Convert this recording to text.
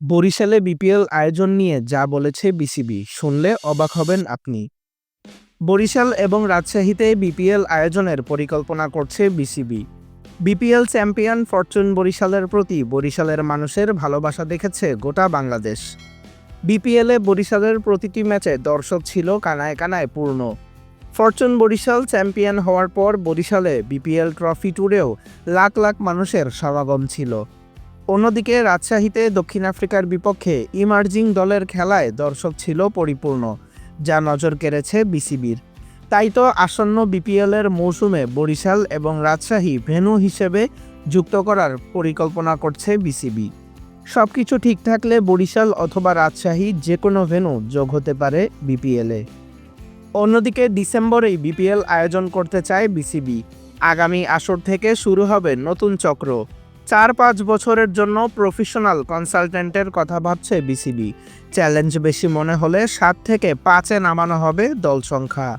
বরিশালে বিপিএল আয়োজন নিয়ে যা বলেছে বিসিবি, শুনলে অবাক হবেন আপনি। বরিশাল এবং রাজশাহীতে বিপিএল আয়োজনের পরিকল্পনা করছে বিসিবি। বিপিএল চ্যাম্পিয়ন ফরচুন বরিশালের প্রতি বরিশালের মানুষের ভালোবাসা দেখেছে গোটা বাংলাদেশ। বিপিএলে বরিশালের প্রতিটি ম্যাচে দর্শক ছিল কানায় কানায় পূর্ণ। ফরচুন বরিশাল চ্যাম্পিয়ন হওয়ার পর বরিশালে বিপিএল ট্রফি ট্যুরেও লাখ লাখ মানুষের সমাগম ছিল। অন্যদিকে, রাজশাহীতে দক্ষিণ আফ্রিকার বিপক্ষে ইমার্জিং দলের খেলায় দর্শক ছিল পরিপূর্ণ, যা নজর কেড়েছে বিসিবির। তাই তো আসন্ন বিপিএলের মৌসুমে বরিশাল এবং রাজশাহী ভেনু হিসেবে যুক্ত করার পরিকল্পনা করছে বিসিবি। সব কিছু ঠিক থাকলে বরিশাল অথবা রাজশাহী যে কোনো ভেন্যু যোগ হতে পারে বিপিএলে অন্যদিকে, ডিসেম্বরেই বিপিএল আয়োজন করতে চায় বিসিবি। আগামী আসর থেকে শুরু হবে নতুন চক্র। চার পাঁচ বছরের জন্য প্রফেশনাল কনসালটেন্টের কথা ভাবছে বিসিবি। চ্যালেঞ্জ বেশি মনে হলে সাত থেকে পাঁচে নামানো হবে দল সংখ্যা।